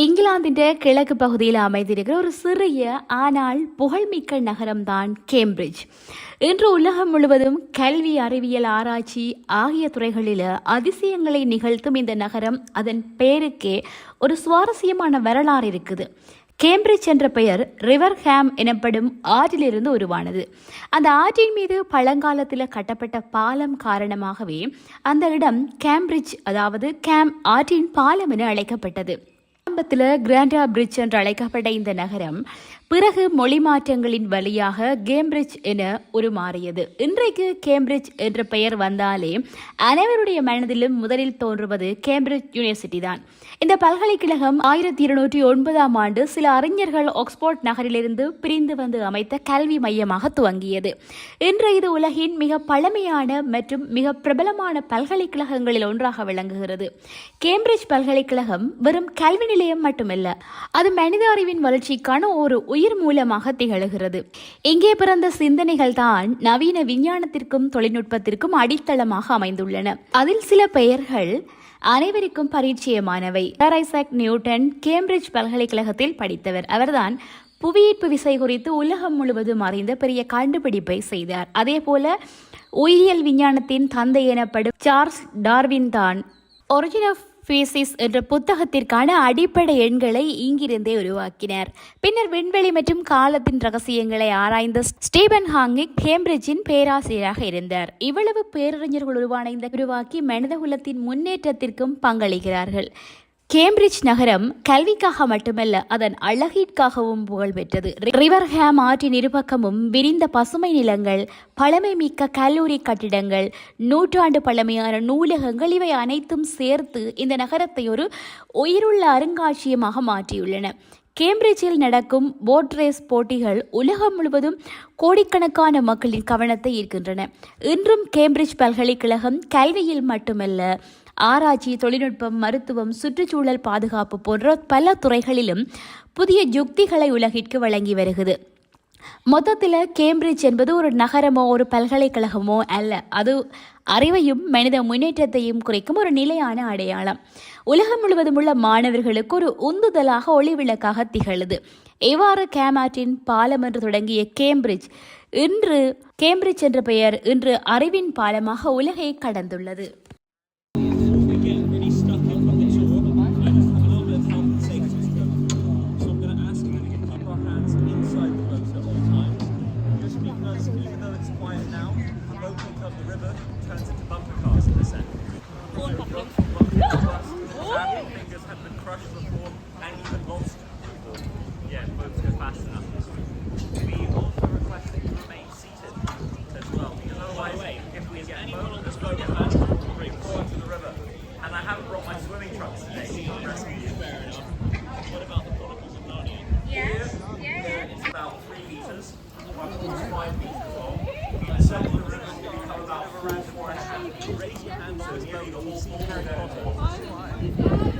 இங்கிலாந்தின் கிழக்கு பகுதியில் அமைந்திருக்கிற ஒரு சிறிய ஆனால் புகழ்மிக்க நகரம்தான் கேம்பிரிட்ஜ். இன்று உலகம் முழுவதும் கல்வி அறிவியல் ஆராய்ச்சி ஆகிய துறைகளில் அதிசயங்களை நிகழ்த்தும் இந்த நகரம் அதன் பெயருக்கே ஒரு சுவாரஸ்யமான வரலாறு இருக்குது. கேம்பிரிட்ஜ் என்ற பெயர் ரிவர் ஹேம் எனப்படும் ஆற்றிலிருந்து உருவானது. அந்த ஆற்றின் மீது பழங்காலத்தில் கட்டப்பட்ட பாலம் காரணமாகவே அந்த இடம் கேம்பிரிட்ஜ் அதாவது கேம் ஆற்றின் பாலம் என அழைக்கப்பட்டது. ஆரம்பத்தில் கிராண்டா பிரிட்ஜ் என்று அழைக்கப்பட்ட இந்த நகரம் பிறகு மொழி மாற்றங்களின் வழியாக கேம்பிரிட்ஜ் என உருமாறியது. இன்றைக்கு கேம்பிரிட்ஜ் என்ற பெயர் வந்தாலே அனைவருடைய மனதிலும் முதலில் தோன்றுவது கேம்பிரிட்ஜ் யூனிவர்சிட்டி தான். இந்த பல்கலைக்கழகம் ஆயிரத்தி இருநூற்றி ஒன்பதாம் ஆண்டு சில அறிஞர்கள் ஆக்ஸ்போர்ட் நகரிலிருந்து பிரிந்து வந்து அமைத்த கல்வி மையமாக துவங்கியது. இன்று இது உலகின் மிக பழமையான மற்றும் மிக பிரபலமான பல்கலைக்கழகங்களில் ஒன்றாக விளங்குகிறது. கேம்பிரிட்ஜ் பல்கலைக்கழகம் வெறும் கல்வி நிலையம் மட்டுமல்ல அது மனித அறிவின் வளர்ச்சிக்கான ஒரு உயிர் மூலமாக திகழ்கிறது. இங்கே பிறந்த சிந்தனைகள் தான் நவீன விஞ்ஞானத்திற்கும் தொழில்நுட்பத்திற்கும் அடித்தளமாக அமைந்துள்ளன. அதில் சில பெயர்கள் அனைவருக்கும் பரிச்சயமானவை. ஐசாக் நியூட்டன் கேம்பிரிட்ஜ் பல்கலைக்கழகத்தில் படித்தவர். அவர்தான் புவியீர்ப்பு விசை குறித்து உலகம் முழுவதும் அறிந்த பெரிய கண்டுபிடிப்பை செய்தார். அதே போல உயிரியல் விஞ்ஞானத்தின் தந்தை எனப்படும் சார்ஸ் டார்வின் தான். ஒரிஜின் ஆஃப் ஃபீசிஸ் என்ற புத்தகத்திற்கான அடிப்படை எண்களை இங்கிருந்தே உருவாக்கினார். பின்னர் விண்வெளி மற்றும் காலத்தின் ரகசியங்களை ஆராய்ந்த ஸ்டீபன் ஹாங்கிக் கேம்பிரிட்ஜின் பேராசிரியராக இருந்தார். இவ்வளவு பேரறிஞர்கள் உருவான இந்த உருவாக்கி மனிதகுலத்தின் முன்னேற்றத்திற்கும் பங்களிக்கிறார்கள். கேம்பிரிட்ஜ் நகரம் கல்விக்காக மட்டுமல்ல அதன் அழகிற்காகவும் புகழ்பெற்றது. ரிவர்ஹேம் ஆற்றின் இருபக்கமும் விரிந்த பசுமை நிலங்கள் பழமை மிக்க கல்லூரி கட்டிடங்கள் நூற்றாண்டு பழமையான நூலகங்கள் இவை அனைத்தும் சேர்த்து இந்த நகரத்தை ஒரு உயிருள்ள அருங்காட்சியகமாக மாற்றியுள்ளன. கேம்பிரிட்ஜில் நடக்கும் போட் ரேஸ் போட்டிகள் உலகம் முழுவதும் கோடிக்கணக்கான மக்களின் கவனத்தை ஈர்க்கின்றன. இன்றும் கேம்பிரிட்ஜ் பல்கலைக்கழகம் கல்வியில் மட்டுமல்ல ஆராய்ச்சி தொழில்நுட்பம் மருத்துவம் சுற்றுச்சூழல் பாதுகாப்பு போன்ற பல துறைகளிலும் புதிய யுக்திகளை உலகிற்கு வழங்கி வருகிறது. மொத்தத்தில் கேம்பிரிட்ஜ் என்பது ஒரு நகரமோ ஒரு பல்கலைக்கழகமோ அல்ல. அது அறிவையும் மனித முன்னேற்றத்தையும் குறைக்கும் ஒரு நிலையான அடையாளம். உலகம் முழுவதும் உள்ள மாணவர்களுக்கு ஒரு உந்துதலாக ஒளிவிளக்காக திகழுது. எவ்வாறு கேமாட்டின் பாலம் என்று தொடங்கிய கேம்பிரிட்ஜ் இன்று கேம்பிரிட்ஜ் என்ற பெயர் இன்று அறிவின் பாலமாக உலகை கடந்துள்ளது. Crushed before and even lost before. Yeah, boats go fast enough. We also request that you remain seated as well, because otherwise, if we get boat, this boat gets back, we'll fall into the river. And I haven't brought my swimming trunks today. to rescue you. Fair enough. What about the Chronicles of Narnia? Yes. Here, Yeah. it's about three meters, one point five meters long. The circle of the river is going to become about around four and a half. Raise your hand so nearly the whole whole Harry Potter.